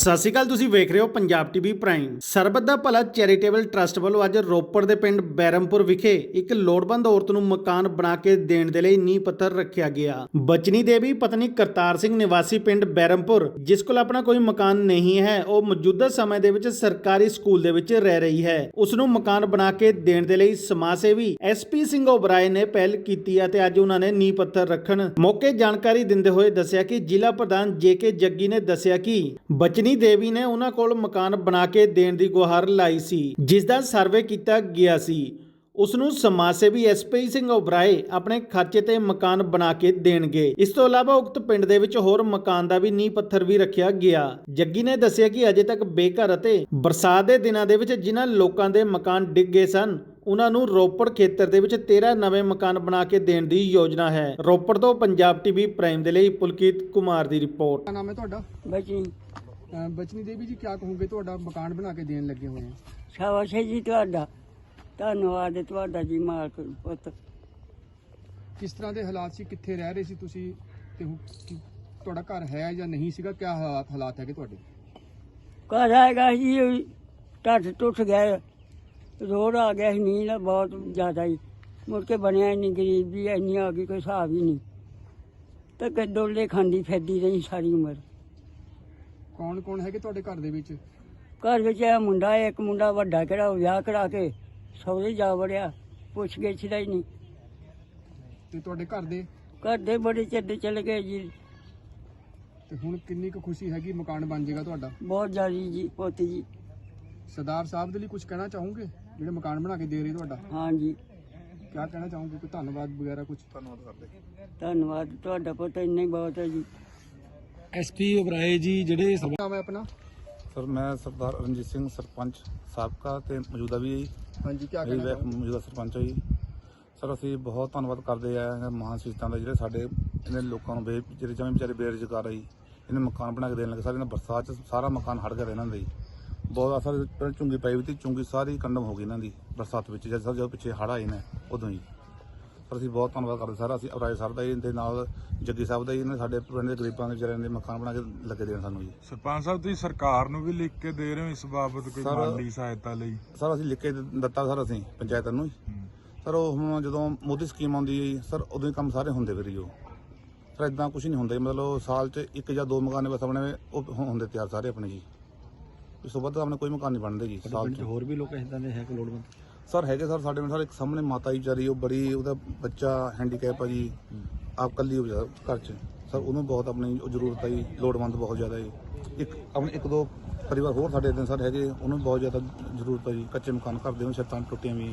ਸਤਿ ਸ਼੍ਰੀ ਅਕਾਲ, ਤੁਸੀਂ ਵੇਖ ਰਹੇ ਹੋ Punjab TV prime. Sarbat da Bhala charitable trust ਵੱਲੋਂ ਅੱਜ ਰੋਪੜ ਦੇ ਪਿੰਡ ਬੈਰਮਪੁਰ ਵਿਖੇ ਇੱਕ ਲੋੜਵੰਦ ਔਰਤ ਨੂੰ ਮਕਾਨ ਬਣਾ ਕੇ ਦੇਣ ਦੇ ਲਈ ਨੀਂਹ ਪੱਥਰ ਰੱਖਿਆ ਗਿਆ। ਬਚਨੀ ਦੇਵੀ ਪਤਨੀ ਕਰਤਾਰ ਸਿੰਘ ਨਿਵਾਸੀ ਪਿੰਡ ਬੈਰਮਪੁਰ ਜਿਸ ਕੋਲ ਆਪਣਾ ਕੋਈ ਮਕਾਨ ਨਹੀਂ ਹੈ, ਉਹ ਮੌਜੂਦਾ ਸਮੇਂ ਦੇ ਵਿੱਚ ਸਰਕਾਰੀ ਸਕੂਲ ਦੇ ਵਿੱਚ ਰਹਿ ਰਹੀ ਹੈ। ਉਸ ਨੂੰ ਮਕਾਨ ਬਣਾ ਕੇ ਦੇਣ ਦੇ ਲਈ ਸਮਾਜ ਸੇਵੀ ਐਸਪੀ ਸਿੰਘ ਓਬਰਾਏ ਨੇ ਪਹਿਲ ਕੀਤੀ ਹੈ ਅੱਜ ਉਹਨਾਂ ਨੇ ਨੀਂਹ ਪੱਥਰ ਰੱਖਣ ਮੌਕੇ ਜਾਣਕਾਰੀ ਦਿੰਦੇ ਹੋਏ ਦੱਸਿਆ ਕਿ ਜ਼ਿਲ੍ਹਾ ਪ੍ਰਧਾਨ ਜੇਕੇ ਜੱਗੀ ਨੇ ਦੱਸਿਆ ਕਿ ਬਚਨੀ ਸ਼੍ਰੀਨੀ ਦੇਵੀ ਨੇ ਉਹਨਾਂ ਕੋਲ ਮਕਾਨ ਬਣਾ ਕੇ ਦੇਣ ਦੀ ਗੁਹਾਰ ਲਾਈ ਸੀ ਜਿਸ ਦਾ ਸਰਵੇ ਕੀਤਾ ਗਿਆ ਸੀ। ਉਸ ਨੂੰ ਸਮਾਜ ਸੇਵੀ ਐਸਪੀ ਸਿੰਘ ਉਬਰਾਏ ਆਪਣੇ ਖਰਚੇ ਤੇ ਮਕਾਨ ਬਣਾ ਕੇ ਦੇਣਗੇ। ਇਸ ਤੋਂ ਇਲਾਵਾ ਉਕਤ ਪਿੰਡ ਦੇ ਵਿੱਚ ਹੋਰ ਮਕਾਨ ਦਾ ਵੀ ਨੀਂਹ ਪੱਥਰ ਵੀ ਰੱਖਿਆ ਗਿਆ। ਜੱਗੀ ਨੇ ਦੱਸਿਆ ਕਿ ਅਜੇ ਤੱਕ ਬੇਘਰ ਅਤੇ ਬਰਸਾਤ ਦੇ ਦਿਨਾਂ ਦੇ ਵਿੱਚ ਜਿਨ੍ਹਾਂ ਲੋਕਾਂ ਦੇ ਮਕਾਨ ਡਿੱਗ ਗਏ ਸਨ ਉਹਨਾਂ ਨੂੰ ਰੋਪੜ ਖੇਤਰ ਦੇ ਵਿੱਚ 13 ਨਵੇਂ ਮਕਾਨ ਬਣਾ ਕੇ ਦੇਣ ਦੀ ਯੋਜਨਾ ਹੈ। ਰੋਪੜ ਤੋਂ ਪੰਜਾਬ ਟੀਵੀ ਪ੍ਰਾਈਮ ਦੇ ਲਈ ਪੁਲਕੀਤ ਕੁਮਾਰ ਦੀ ਰਿਪੋਰਟ। ਨਾਮ ਹੈ ਤੁਹਾਡਾ। ਬਾਈ ਜੀ ਬਚਨੀ ਦੇਵੀ ਜੀ ਕਿਆ ਕਹੋਗੇ? ਤੁਹਾਡਾ ਮਕਾਨ ਬਣਾ ਕੇ ਦੇਣ ਲੱਗੇ ਹੋਏ ਆ। ਸ਼ਾਬਾਸ਼ ਹੈ ਜੀ ਤੁਹਾਡਾ। ਧੰਨਵਾਦ ਹੈ ਤੁਹਾਡਾ ਜੀ ਮਾਲਕ ਪੁੱਤ। ਕਿਸ ਤਰ੍ਹਾਂ ਦੇ ਹਾਲਾਤ ਸੀ? ਕਿੱਥੇ ਰਹਿ ਰਹੇ ਸੀ ਤੁਸੀਂ? ਤੇ ਹੁਣ ਕੀ- ਤੁਹਾਡਾ ਘਰ ਹੈ ਜਾਂ ਨਹੀਂ ਸੀਗਾ? ਕਿਆ ਹਾਲਾਤ ਹਾਲਾਤ ਹੈਗੇ ਤੁਹਾਡੇ? ਘਰ ਆਏਗਾ ਜੀ ਟੱਟ ਟੁੱਟ ਗਿਆ। ਰੋੜ ਆ ਗਿਆ ਸੀ ਨੀਂਦ ਬਹੁਤ ਜ਼ਿਆਦਾ ਹੀ ਮੁੜ ਕੇ ਬਣਿਆ ਨਹੀਂ ਗਰੀਬੀ ਇੰਨੀ ਆ ਗਈ ਕੋਈ ਹਿਸਾਬ ਹੀ ਨਹੀਂ। ਤੇ ਕਿ ਡੋਲੇ ਖਾਂਦੀ ਫਿਰਦੀ ਰਹੀ ਸਾਰੀ ਉਮਰ। ਕੌਣ ਕੌਣ ਹੈਗੇ ਤੁਹਾਡੇ ਘਰ ਦੇ ਵਿੱਚ? ਘਰ ਵਿੱਚ ਇਹ ਮੁੰਡਾ ਹੈ, ਇੱਕ ਮੁੰਡਾ ਵੱਡਾ ਕਿਹੜਾ ਵਿਆਹ ਕਰਾ ਕੇ ਸਹੁਰੇ ਜਾ ਵੜਿਆ ਪੁੱਛ ਗਿੱਛ ਦਾ ਹੀ ਨਹੀਂ। ਤੇ ਤੁਹਾਡੇ ਘਰ ਦੇ? ਘਰ ਦੇ ਬੜੇ ਚਿਰ ਚਲੇ ਗਏ ਜੀ। ਤੇ ਹੁਣ ਕਿੰਨੀ ਕੁ ਖੁਸ਼ੀ ਹੈਗੀ ਮਕਾਨ ਬਣ ਜਾਏਗਾ ਤੁਹਾਡਾ? ਬਹੁਤ ਜ਼ਿਆਦੀ ਜੀ ਪੁੱਤ ਜੀ। ਸਰਦਾਰ ਸਾਹਿਬ ਦੇ ਲਈ ਕੁਝ ਕਹਿਣਾ ਚਾਹੋਗੇ? ਜਿਹੜੇ ਮਕਾਨ ਬਣਾ ਕੇ ਦੇ ਰਹੇ ਤੁਹਾਡਾ? ਹਾਂ ਜੀ। ਕਿਆ ਕਹਿਣਾ ਚਾਹੋਗੇ? ਕੋਈ ਧੰਨਵਾਦ ਵਗੈਰਾ ਕੁਝ ਧੰਨਵਾਦ ਕਰਦੇ। ਧੰਨਵਾਦ ਤੁਹਾਡਾ ਪੁੱਤ ਇੰਨਾ ਹੀ ਬਹੁਤ ਹੈ ਜੀ। ਐਸਪੀ ਉਬਰਾਏ ਜੀ ਜਿਹੜੇ ਸਭ ਹੈ ਆਪਣਾ? ਸਰ ਮੈਂ ਸਰਦਾਰ ਰਣਜੀਤ ਸਿੰਘ ਸਰਪੰਚ ਸਾਬਕਾ ਤੇ ਮੌਜੂਦਾ ਵੀ ਹੈ ਜੀ। ਹਾਂਜੀ ਕਿਆ ਮੇਰੀ ਕਹਿਣਾ ਚਾਹੋਗੇ? ਮੌਜੂਦਾ ਸਰਪੰਚ ਹੈ ਜੀ। ਸਰ ਅਸੀਂ ਬਹੁਤ ਧੰਨਵਾਦ ਕਰਦੇ ਆ ਮਹਾਨ ਸ਼ਹੀਦਾਂ ਦਾ ਜਿਹੜੇ ਸਾਡੇ ਇਹਨਾਂ ਲੋਕਾਂ ਨੂੰ ਬੇ ਜਿਹੜੇ ਜਿਵੇਂ ਵਿਚਾਰੇ ਬੇਰੁਜ਼ਗਾਰ ਆ ਜੀ। ਇਹਨੇ ਮਕਾਨ ਬਣਾ ਕੇ ਦੇਣ ਲੱਗੇ। ਸਾਰੇ ਇਹਨਾਂ ਬਰਸਾਤ ਚ ਸਾਰਾ ਮਕਾਨ ਹੜ ਗਿਆ ਇਹਨਾਂ ਦਾ ਜੀ। ਬਹੁਤ ਅਸਰ ਪਹਿਲਾਂ ਚੁੰਗੀ ਪਈ ਵੀ ਤੀ ਚੁੰਗੀ ਸਾਰੀ ਕੰਡਮ ਹੋ ਗਈ ਇਹਨਾਂ ਦੀ ਬਰਸਾਤ ਵਿੱਚ। ਜਦ ਸਰ ਜਦੋਂ ਪਿੱਛੇ ਹੜ ਆਏ ਨੇ ਉਦੋਂ ਹੀ। ਸਰ ਅਸੀਂ ਬਹੁਤ ਧੰਨਵਾਦ ਕਰਦੇ ਸਰ ਅਸੀਂ ਉਰਾਏ ਸਰ ਦਾ ਜੀ ਨਾਲ ਜੱਗੀ ਸਾਹਿਬ ਦਾ ਜੀ ਇਹਨੇ ਸਾਡੇ ਪਿੰਡ ਦੇ ਗਰੀਬਾਂ ਦੇ ਵਿਚਾਰਿਆਂ ਦੇ ਮਕਾਨ ਬਣਾ ਕੇ ਲੱਗੇ ਦੇਣ ਸਾਨੂੰ ਜੀ। ਸਰਪੰਚ ਸਾਹਿਬ ਤੁਸੀਂ ਸਰਕਾਰ ਨੂੰ ਵੀ ਲਿਖ ਕੇ ਦੇ ਰਹੇ ਹੋ ਇਸ ਬਾਬਤ ਕੋਈ ਸਰ- ਮਾਲੀ ਸਹਾਇਤਾ ਲਈ? ਸਰ ਅਸੀਂ ਲਿਖ ਕੇ ਦਿੱਤਾ ਸਰ ਅਸੀਂ ਪੰਚਾਇਤ ਨੂੰ ਹੀ। ਸਰ ਉਹ ਹੁਣ ਜਦੋਂ ਮੋਦੀ ਸਕੀਮ ਆਉਂਦੀ ਹੈ ਜੀ, ਸਰ ਉਦੋਂ ਹੀ ਕੰਮ ਸਾਰੇ ਹੁੰਦੇ ਫਿਰ ਜੀ ਉਹ। ਸਰ ਇਦਾਂ ਕੁਝ ਨਹੀਂ ਹੁੰਦਾ ਜੀ, ਮਤਲਬ ਸਾਲ 'ਚ ਇੱਕ ਜਾਂ ਦੋ ਮਕਾਨ ਬਸ ਆਪਣੇ ਉਹ ਹੁ- ਹੁੰਦੇ ਤਿਆਰ ਸਾਰੇ ਆਪਣੇ ਜੀ। ਇਸ ਤੋਂ ਵੱਧ ਆਪਣੇ ਕੋਈ ਮਕਾਨ ਨਹੀਂ ਬਣਦੇ ਜੀ ਸਾਲ 'ਚ। ਹੋਰ ਵੀ ਲੋਕ ਇਦਾਂ ਦੇ ਹੈ ਕਿ ਲੋੜਵੰਦ? ਸਰ, ਹੈਗੇ ਸਰ, ਸਾਡੇ ਨਾਲ ਸਰ, ਇੱਕ ਸਾਹਮਣੇ ਮਾਤਾ ਜੀ ਵਿਚਾਰੀ, ਉਹ ਬੜੀ, ਉਹਦਾ ਬੱਚਾ ਹੈਂਡੀਕੈਪ ਆ ਜੀ। ਆਪ ਕੱਲੀ ਹੋ ਜਾ ਘਰ 'ਚ। ਸਰ, ਉਹਨੂੰ ਬਹੁਤ ਆਪਣੀ ਉਹ ਜ਼ਰੂਰਤ ਹੈ ਜੀ, ਲੋੜਵੰਦ ਬਹੁਤ ਜ਼ਿਆਦਾ ਜੀ। ਇੱਕ, ਆਪਣੇ ਇੱਕ ਦੋ ਪਰਿਵਾਰ ਹੋਰ ਸਾਡੇ ਇਦਾਂ ਸਰ ਹੈਗੇ, ਉਹਨੂੰ ਬਹੁਤ ਜ਼ਿਆਦਾ ਜ਼ਰੂਰਤ ਹੈ ਜੀ। ਕੱਚੇ ਮਕਾਨ ਘਰ ਦੇ ਨੂੰ ਛੱਤਾਂ ਟੁੱਟੀਆਂ ਵੀ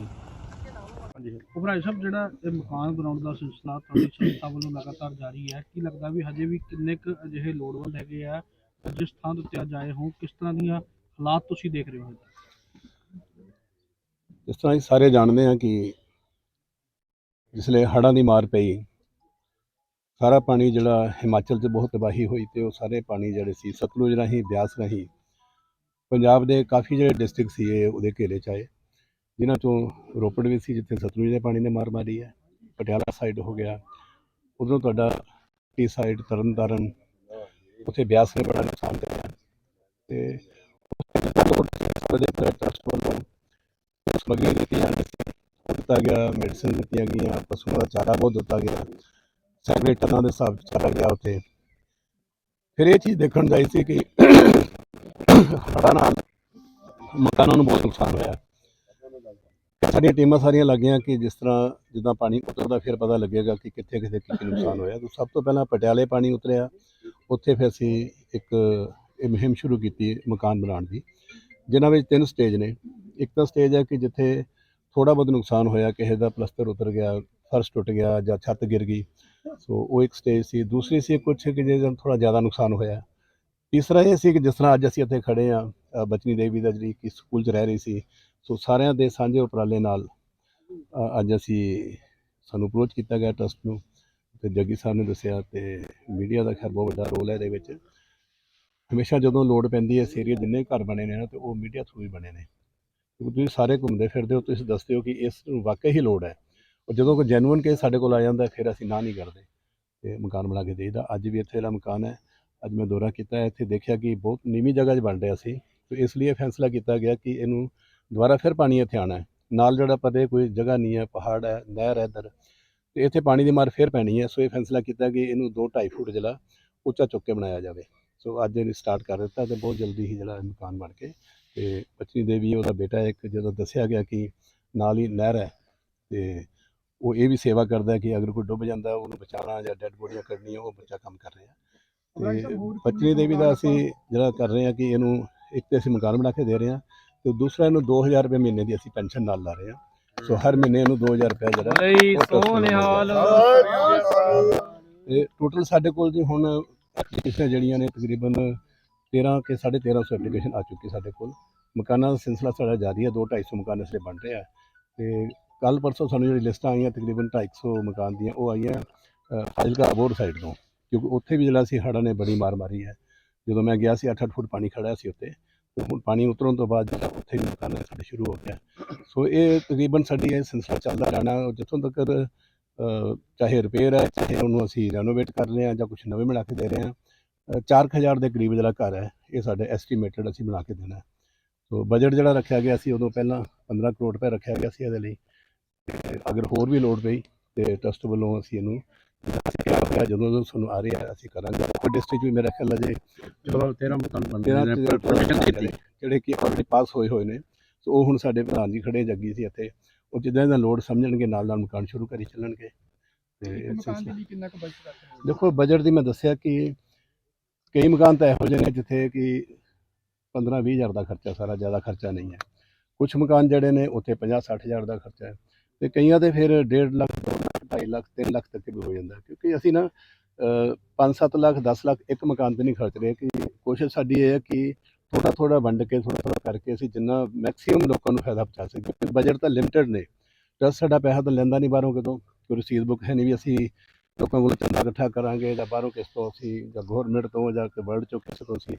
ਹਾਂਜੀ। ਉਪਰਾਜ ਸਾਹਿਬ, ਜਿਹੜਾ ਇਹ ਮਕਾਨ ਬਣਾਉਣ ਦਾ ਸਿਲਸਿਲਾ ਤੁਹਾਡੀ ਸੰਸਥਾ ਵੱਲੋਂ ਲਗਾਤਾਰ ਜਾਰੀ ਹੈ, ਕੀ ਲੱਗਦਾ ਵੀ ਹਜੇ ਵੀ ਕਿੰਨੇ ਕੁ ਅਜਿਹੇ ਲੋੜਵੰਦ ਹੈਗੇ ਆ? ਜਿਸ ਥਾਂ ਦੇ ਉੱਤੇ ਅੱਜ ਆਏ ਹੋ, ਕਿਸ ਤਰ੍ਹਾਂ ਦੀਆਂ ਹਾਲਾਤ ਤੁਸੀਂ ਦੇਖ ਰਹੇ ਹੋ ਜਿਸ ਤਰ੍ਹਾਂ ਅਸੀਂ ਸਾਰੇ ਜਾਣਦੇ ਹਾਂ ਕਿ ਜਿਸਲੇ ਹੜ੍ਹਾਂ ਦੀ ਮਾਰ ਪਈ, ਸਾਰਾ ਪਾਣੀ ਜਿਹੜਾ ਹਿਮਾਚਲ 'ਚ ਬਹੁਤ ਤਬਾਹੀ ਹੋਈ ਤੇ ਉਹ ਸਾਰੇ ਪਾਣੀ ਜਿਹੜੇ ਸੀ, ਸਤਲੁਜ ਰਾਹੀਂ, ਬਿਆਸ ਰਾਹੀਂ, ਪੰਜਾਬ ਦੇ ਕਾਫੀ ਜਿਹੜੇ ਡਿਸਟ੍ਰਿਕਟ ਸੀ ਇਹ ਉਹਦੇ ਘੇਰੇ 'ਚ ਆਏ, ਜਿਨ੍ਹਾਂ ਚੋਂ ਰੋਪੜ ਵੀ ਸੀ ਜਿੱਥੇ ਸਤਲੁਜ ਦੇ ਪਾਣੀ ਨੇ ਮਾਰ ਮਾਰੀ ਹੈ, ਪਟਿਆਲਾ ਸਾਈਡ ਹੋ ਗਿਆ, ਉਧਰੋਂ ਤੁਹਾਡਾ ਟੀ ਸਾਈਡ ਤਰਨਤਾਰਨ, ਉੱਥੇ ਬਿਆਸ ਨੇ ਬੜਾ ਨੁਕਸਾਨ ਕਰਿਆ ਤੇ ਉਹਦੇ ਟਰਸਟ ਵੱਲੋਂ ਸਮੱਗਰੀ ਦਿੱਤੀ ਦਿੱਤਾ ਗਿਆ ਮੈਡੀਸਨ ਦਿੱਤੀਆਂ ਗਈਆਂ, ਪਸ਼ੂਆਂ ਦਾ ਚਾਰਾ ਬਹੁਤ ਦਿੱਤਾ ਗਿਆ। ਸੈਂਕੜੇ ਟਨਾਂ ਦੇ ਹਿਸਾਬ 'ਚ ਚਾਰਾ ਗਿਆ ਉੱਥੇ। ਫਿਰ ਇਹ ਚੀਜ਼ ਦੇਖਣ ਜਾਈ ਸੀ ਕਿ ਹੜ੍ਹਾਂ ਨਾਲ ਮਕਾਨਾਂ ਨੂੰ ਬਹੁਤ ਨੁਕਸਾਨ ਹੋਇਆ। ਸਾਡੀਆਂ ਟੀਮਾਂ ਸਾਰੀਆਂ ਲੱਗੀਆਂ ਕਿ ਜਿਸ ਤਰ੍ਹਾਂ ਜਿੱਦਾਂ ਪਾਣੀ ਉਤਰਦਾ, ਫਿਰ ਪਤਾ ਲੱਗੇਗਾ ਕਿ ਕਿੱਥੇ ਕਿੱਥੇ ਕੀ ਨੁਕਸਾਨ ਹੋਇਆ। ਤਾਂ ਸਭ ਤੋਂ ਪਹਿਲਾਂ ਪਟਿਆਲੇ ਪਾਣੀ ਉਤਰਿਆ। ਉੱਥੇ ਫਿਰ ਅਸੀਂ ਇੱਕ ਇਹ ਮੁਹਿੰਮ ਸ਼ੁਰੂ ਕੀਤੀ ਮਕਾਨ ਬਣਾਉਣ ਦੀ, ਜਿਨ੍ਹਾਂ ਵਿੱਚ ਤਿੰਨ ਸਟੇਜ ਨੇ। ਇੱਕ ਤਾਂ ਸਟੇਜ ਹੈ ਕਿ ਜਿੱਥੇ ਥੋੜਾ ਬਹੁਤ ਨੁਕਸਾਨ ਹੋਇਆ, ਕਿਸੇ ਦਾ ਪਲਸਤਰ ਉਤਰ ਗਿਆ, ਫਰਸ਼ ਟੁੱਟ ਗਿਆ ਜਾਂ ਛੱਤ ਗਿਰ ਗਈ। ਸੋ ਉਹ ਇੱਕ ਸਟੇਜ ਸੀ। ਦੂਸਰੀ ਸੀ ਕੁਝ ਕਿ ਜੇ ਥੋੜਾ ਜ਼ਿਆਦਾ ਨੁਕਸਾਨ ਹੋਇਆ। ਤੀਸਰਾ ਇਹ ਸੀ ਕਿ ਜਿਸ ਤਰ੍ਹਾਂ ਅੱਜ ਅਸੀਂ ਇੱਥੇ ਖੜੇ ਆ ਬਚਨੀ ਦੇਵੀ ਦਾ ਜਿਹੜੀ ਕਿ ਸਕੂਲ 'ਚ ਰਹਿ ਰਹੀ ਸੀ ਸੋ ਸਾਰਿਆਂ ਦੇ ਸਾਂਝੇ ਉਪਰਾਲੇ ਨਾਲ ਅੱਜ ਅਸੀਂ ਸਾਨੂੰ ਅਪਰੋਚ ਕੀਤਾ ਗਿਆ ਟਰਸਟ ਨੂੰ। ਤੇ ਜੱਗੀ ਸਾਹਿਬ ਨੇ ਦੱਸਿਆ ਤੇ ਮੀਡੀਆ ਦਾ ਖੈਰ ਬਹੁਤ ਵੱਡਾ ਰੋਲ ਹੈ ਇਹਦੇ ਵਿੱਚ। ਹਮੇਸ਼ਾ ਜਦੋਂ ਲੋੜ ਪੈਂਦੀ ਹੈ, ਇਸ ਏਰੀਆ ਜਿੰਨੇ ਘਰ ਬਣੇ ਨੇ ਨਾ, ਤੇ ਉਹ ਮੀਡੀਆ ਥਰੂ ਹੀ ਬਣੇ ਨੇ। ਤੁਸੀਂ ਸਾਰੇ ਘੁੰਮਦੇ ਫਿਰਦੇ ਹੋ, ਤੁਸੀਂ ਦੱਸਦੇ ਹੋ ਕਿ ਇਸ ਨੂੰ ਵਾਕਈ ਹੀ ਲੋੜ ਹੈ। ਔਰ ਜਦੋਂ ਕੋਈ ਜੈਨੂਇਨ ਕੇਸ ਸਾਡੇ ਕੋਲ ਆ ਜਾਂਦਾ, ਫਿਰ ਅਸੀਂ ਨਾ ਨਹੀਂ ਕਰਦੇ ਤੇ ਮਕਾਨ ਬਣਾ ਕੇ ਦੇਈਦਾ। ਅੱਜ ਵੀ ਇੱਥੇ ਜਿਹੜਾ ਮਕਾਨ ਹੈ, ਅੱਜ ਮੈਂ ਦੌਰਾ ਕੀਤਾ ਇੱਥੇ ਦੇਖਿਆ ਕਿ ਬਹੁਤ ਨੀਵੀਂ ਜਗ੍ਹਾ 'ਚ ਬਣ ਰਿਹਾ ਸੀ। ਤੇ ਇਸ ਲਈ ਇਹ ਫੈਸਲਾ ਕੀਤਾ ਗਿਆ ਕਿ ਇਹਨੂੰ ਦੁਬਾਰਾ ਫਿਰ ਪਾਣੀ ਇੱਥੇ ਆਉਣਾ ਹੈ। ਨਾਲ ਜਿਹੜਾ ਪਰੇ ਕੋਈ ਜਗ੍ਹਾ ਨਹੀਂ ਹੈ, ਪਹਾੜ ਹੈ, ਨਹਿਰ ਹੈ ਇੱਧਰ, ਤੇ ਇੱਥੇ ਪਾਣੀ ਦੀ ਮਾਰ ਫਿਰ ਪੈਣੀ ਹੈ। ਸੋ ਇਹ ਫੈਸਲਾ ਕੀਤਾ ਕਿ ਇਹਨੂੰ 2 2.5 ਫੁੱਟ ਜਿਹੜਾ ਉੱਚਾ ਚੁੱਕ ਕੇ ਬਣਾਇਆ ਜਾਵੇ। ਸੋ ਅੱਜ ਇਹਨੇ ਸਟਾਰਟ ਕਰ ਦਿੱਤਾ ਤੇ ਬਹੁਤ ਜਲਦੀ ਹੀ ਜਿਹੜਾ ਮਕਾਨ ਬਣ ਕੇ ਤੇ ਬਚਨੀ ਦੇਵੀ ਉਹਦਾ ਬੇਟਾ ਇੱਕ ਜਦੋਂ ਦੱਸਿਆ ਗਿਆ ਕਿ ਨਾਲ ਹੀ ਨਹਿਰ ਹੈ ਤੇ ਉਹ ਇਹ ਵੀ ਸੇਵਾ ਕਰਦਾ ਹੈ ਕਿ ਅਗਰ ਕੋਈ ਡੁੱਬ ਜਾਂਦਾ ਉਹਨੂੰ ਬਚਾਉਣਾ ਜਾਂ ਡੈੱਡ ਬੋਡੀਆਂ ਕੱਢਣੀਆਂ ਉਹ ਬੱਚਾ ਕੰਮ ਕਰ ਰਿਹਾ। ਤੇ ਕਿੰਨੇ ਦੇਵੀ ਦਾ ਅਸੀਂ ਜਿਹੜਾ ਕਰ ਰਹੇ ਹਾਂ ਕਿ ਇਹਨੂੰ ਇੱਕ ਤੇ ਅਸੀਂ ਮਕਾਨ ਬਣਾ ਕੇ ਦੇ ਰਹੇ ਹਾਂ ਤੇ ਦੂਸਰਾ ਇਹਨੂੰ 2000 ਰੁਪਏ ਮਹੀਨੇ ਦੀ ਅਸੀਂ ਪੈਨਸ਼ਨ ਨਾਲ ਲਾ ਰਹੇ ਹਾਂ। ਸੋ ਹਰ ਮਹੀਨੇ ਇਹਨੂੰ 2000 ਰੁਪਏ ਜਿਹੜਾ ਲਈ। ਤੇ ਟੋਟਲ ਸਾਡੇ ਕੋਲ ਜੀ ਹੁਣ ਐਪਲੀਕੇਸ਼ਨਾਂ ਜਿਹੜੀਆਂ ਨੇ ਤਕਰੀਬਨ 13 ਕੇ 1350 ਐਪਲੀਕੇਸ਼ਨ ਆ ਚੁੱਕੀ ਸਾਡੇ ਕੋਲ। ਮਕਾਨਾਂ ਦਾ ਸਿਲਸਿਲਾ ਸਾਡਾ ਜਾਰੀ ਹੈ 2 250 ਮਕਾਨ ਇਸ ਲਈ ਬਣ ਰਿਹਾ ਆ। ਤੇ ਕੱਲ ਪਰਸੋਂ ਸਾਨੂੰ ਜਿਹੜੀ ਲਿਸਟਾਂ ਆਈਆਂ ਤਕਰੀਬਨ 250 ਮਕਾਨ ਦੀਆਂ ਉਹ ਆਈਆਂ ਅ, ਫਾਜ਼ਿਲਕਾ ਅਬੋਰ ਸਾਈਡ ਤੋਂ। ਕਿਉਂਕਿ ਉੱਥੇ ਵੀ ਜਿਹੜਾ ਸੀ ਹੜ੍ਹਾਂ ਨੇ ਬੜੀ ਮਾਰ ਮਾਰੀ ਹੈ। ਜਦੋਂ ਮੈਂ ਗਿਆ ਸੀ 8-8 ਫੁੱਟ ਪਾਣੀ ਖੜਾ ਸੀ ਉੱਤੇ ਤੇ ਹੁਣ ਪਾਣੀ ਉਤਰਨ ਤੋਂ ਬਾਅਦ ਜਿਹੜਾ ਉੱਥੇ ਵੀ ਮਕਾਨ ਸਾਡੇ ਸ਼ੁਰੂ ਹੋ ਗਿਆ। ਸੋ ਇਹ ਤਕਰੀਬਨ ਸਾਡੀ ਇਹ ਸਿਲਸਿਲਾ ਚੱਲਦਾ ਰਹਿਣਾ ਜਿੱਥੋਂ ਤੱਕ ਚਾਹੇ ਰਿਪੇਅਰ ਹੈ ਚਾਹੇ ਉਹਨੂੰ ਅਸੀਂ ਰੈਨੋਵੇਟ ਕਰ ਰਹੇ ਹਾਂ ਜਾਂ ਕੁਝ ਨਵੇਂ ਬਣਾ ਕੇ ਦੇ ਰਹੇ ਹਾਂ ਅ, ਚਾਰ ਕੁ ਹਜ਼ਾਰ ਦੇ ਕਰੀਬ ਜਿਹੜਾ ਘਰ ਹੈ ਇਹ ਸਾਡੇ ਐਸਟੀਮੇਟਡ ਅਸੀਂ ਬਣਾ ਕੇ ਦੇਣਾ। ਸੋ ਬਜਟ ਜਿਹੜਾ ਰੱਖਿਆ ਗਿਆ ਸੀ ਉਦੋਂ ਪਹਿਲਾਂ 15 ਕਰੋੜ ਰੁਪਏ ਰੱਖਿਆ ਗਿਆ ਸੀ ਇਹਦੇ ਲਈ। ਤੇ ਅਗਰ ਹੋਰ ਵੀ ਲੋੜ ਪਈ ਤੇ ਟਰਸਟ ਵੱਲੋਂ ਅਸੀਂ ਇਹਨੂੰ ਜਦੋਂ ਜਦੋਂ ਸਾਨੂੰ ਆ ਰਿਹਾ ਅਸੀਂ ਕਰਾਂਗੇ। ਕੋਈ ਡਿਸਟ੍ਰਿਕਟ ਵੀ ਮੇਰਾ ਖਿਆਲ ਅਜੇ 13 ਮਕਾਨ ਬਣ ਤੇਰਾਂ ਜਿਹੜੇ ਕਿ ਆਲਰੇਡੀ ਪਾਸ ਹੋਏ ਹੋਏ ਨੇ। ਸੋ ਉਹ ਹੁਣ ਸਾਡੇ ਪ੍ਰਧਾਨ ਜੀ ਖੜੇ ਜੱਗੀ ਸੀ ਇੱਥੇ। ਉਹ ਜਿੱਦਾਂ ਦਾ ਲੋਡ ਸਮਝਣਗੇ ਨਾਲ ਨਾਲ ਮਕਾਨ ਸ਼ੁਰੂ ਕਰੀ ਚੱਲਣਗੇ। ਤੇ ਕਿੰਨਾ ਕੁ ਬਜਟ ਦੇਖੋ ਬਜਟ ਦੀ ਮੈਂ ਦੱਸਿਆ ਕਿ ਕਈ ਮਕਾਨ ਤਾਂ ਇਹੋ ਜਿਹੇ ਨੇ ਜਿੱਥੇ ਕਿ 15 20 ਹਜ਼ਾਰ ਦਾ ਖਰਚਾ, ਸਾਰਾ ਜ਼ਿਆਦਾ ਖਰਚਾ ਨਹੀਂ ਹੈ। ਕੁਝ ਮਕਾਨ ਜਿਹੜੇ ਨੇ ਉੱਥੇ 50 60 ਹਜ਼ਾਰ ਦਾ ਖਰਚਾ ਹੈ ਤੇ ਕਈਆਂ ਦੇ ਫਿਰ 1.5 ਲੱਖ 2 ਲੱਖ 2.5 ਲੱਖ 3 ਲੱਖ ਤੱਕ ਵੀ ਹੋ ਜਾਂਦਾ ਕਿਉਂਕਿ ਅਸੀਂ ਨਾ 5-7 ਲੱਖ 10 ਲੱਖ ਇੱਕ ਮਕਾਨ ਤੇ ਨਹੀਂ ਖਰਚ ਰਹੇ ਕਿ ਕੋਸ਼ਿਸ਼ ਸਾਡੀ ਇਹ ਹੈ ਕਿ ਥੋੜਾ ਥੋੜਾ ਵੰਡ ਕੇ ਥੋੜਾ ਥੋੜਾ ਕਰਕੇ ਅਸੀਂ ਜਿੰਨਾ ਮੈਕਸਿਮਮ ਲੋਕਾਂ ਨੂੰ ਫਾਇਦਾ ਪਹੁੰਚਾ ਸਕੀਏ ਕਿਉਂਕਿ ਬਜਟ ਤਾਂ ਲਿਮਟਿਡ ਨੇ। ਟਰਸਟ ਸਾਡਾ ਪੈਸਾ ਤਾਂ ਲੈਂਦਾ ਨਹੀਂ ਬਾਹਰੋਂ ਕਿਤੋਂ, ਕੋਈ ਰਸੀਦ ਬੁੱਕ ਹੈ ਨਹੀਂ ਵੀ ਅਸੀਂ ਲੋਕਾਂ ਕੋਲ ਚੰਦਾ ਇਕੱਠਾ ਕਰਾਂਗੇ ਜਾਂ ਬਾਹਰੋਂ ਕਿਸ ਤੋਂ ਅਸੀਂ ਜਾਂ ਗਵਰਨਮੈਂਟ ਤੋਂ ਜਾਂ ਕਿ ਵਰਲਡ ਚੋਂ ਕਿਸੇ ਤੋਂ ਅਸੀਂ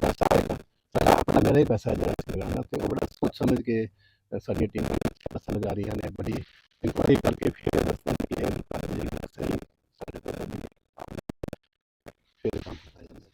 ਪੈਸਾ ਆਏਗਾ, ਸਾਡਾ ਆਪਣਾ ਮੇਰਾ ਹੀ ਪੈਸਾ ਜਿਹੜਾ ਲਗਾਉਣਾ ਤੇ ਉਹ ਬੜਾ ਸੋਚ ਸਮਝ ਕੇ ਸਾਡੀ ਟੀਮ ਪੈਸਾ ਲਗਾ ਰਹੀਆਂ ਨੇ, ਬੜੀ ਇਨਕੁਆਇਰੀ ਕਰਕੇ ਫਿਰ ਦੱਸਣਾ ਕਿ ਇਹ ਜਿਹੜਾ ਸਹੀ ਸਾਡੇ ਕੋਲ ਫਿਰ ਕੰਮ ਕੀਤਾ ਜਾਂਦਾ।